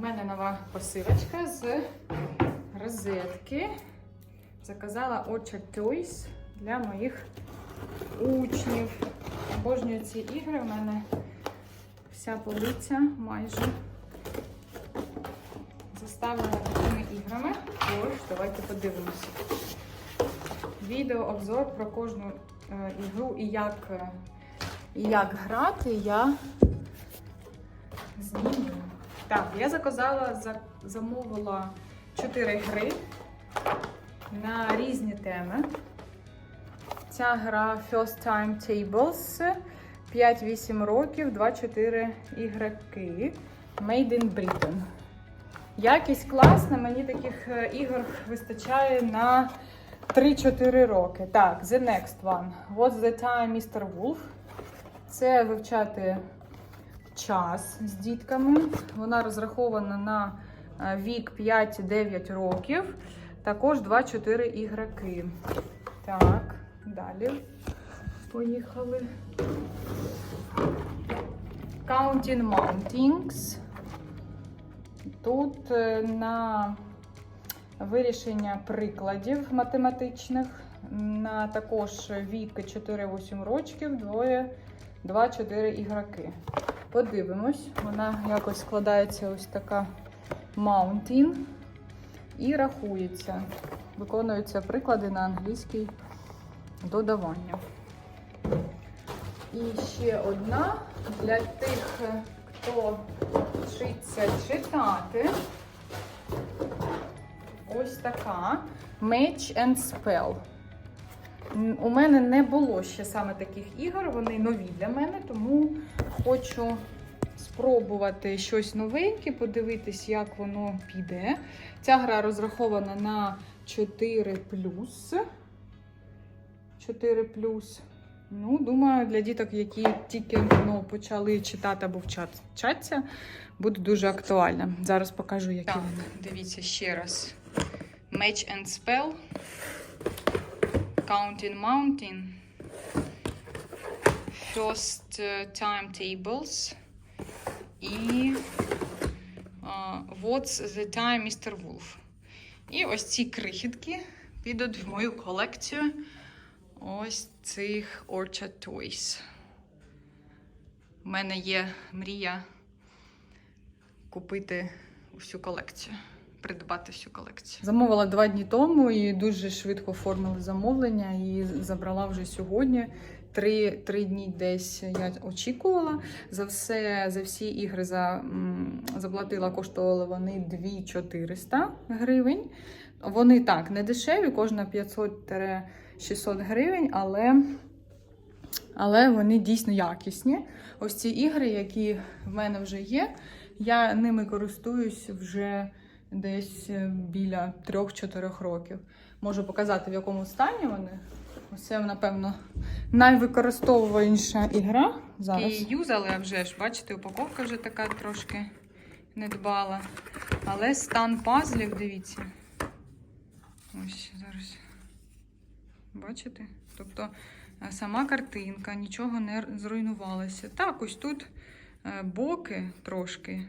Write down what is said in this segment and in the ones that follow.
У мене нова посилочка з розетки. Заказала Orchard Toys для моїх учнів. Обожнюю ці ігри. У мене вся полиця майже заставлена такими іграми. Тож, давайте подивимося. Відео обзор про кожну е, ігру і як, е, і як грати я зніму. Так, я заказала, за, замовила 4 гри на різні теми. Ця гра First Time Tables 5-8 років, 2-4 ігроки. Made in Britain. Якість класна, мені таких е, ігор вистачає на 3-4 роки. Так, the next one. What's the time, Mr. Wolf? Це вивчати час з дітками. Вона розрахована на е, вік 5-9 років. Також 2-4 ігроки. Так, далі. Поїхали. Counting Mountings. Тут е, на вирішення прикладів математичних, на також вік 4-8 років, двоє, 2-4 ігроки. Подивимось, вона якось складається ось така Mountain і рахується. Виконуються приклади на англійський додавання. І ще одна для тих, хто вчиться читати. Ось така Match and Spell. У мене не було ще саме таких ігор, вони нові для мене, тому хочу спробувати щось новеньке, подивитись, як воно піде. Ця гра розрахована на 4 4 Ну, думаю, для діток, які тільки ну, почали читати або вчат- вчаться, буде дуже актуальна. Зараз покажу, які Так, вони. дивіться ще раз. Match and Spell. Counting Mountain. First uh, Timetables. І uh, What's the Time, Mr. Wolf. І ось ці крихітки підуть в мою колекцію ось цих Orchard Toys. У мене є мрія купити всю колекцію, придбати всю колекцію. Замовила два дні тому і дуже швидко оформили замовлення і забрала вже сьогодні. Три, три дні десь я очікувала. За все, за всі ігри за, заплатила, коштували вони 2400 гривень. Вони так, не дешеві, кожна 500-600 гривень, але, але вони дійсно якісні. Ось ці ігри, які в мене вже є, я ними користуюсь вже десь е, біля 3-4 років. Можу показати, в якому стані вони. Це, напевно, найвикористовуваніша ігра зараз. І юзали, а вже ж, бачите, упаковка вже така трошки недбала. Але стан пазлів, дивіться. Ось зараз. Бачите? Тобто е, сама картинка, нічого не зруйнувалося. Так, ось тут е, боки трошки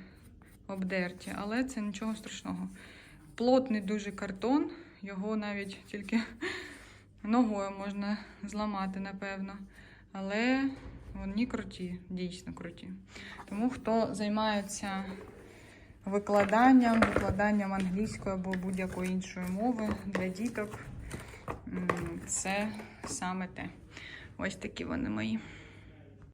обдерті, але це нічого страшного. Плотний дуже картон, його навіть тільки ногою можна зламати, напевно. Але вони круті, дійсно круті. Тому хто займається викладанням, викладанням англійської або будь-якої іншої мови для діток, це саме те. Ось такі вони мої.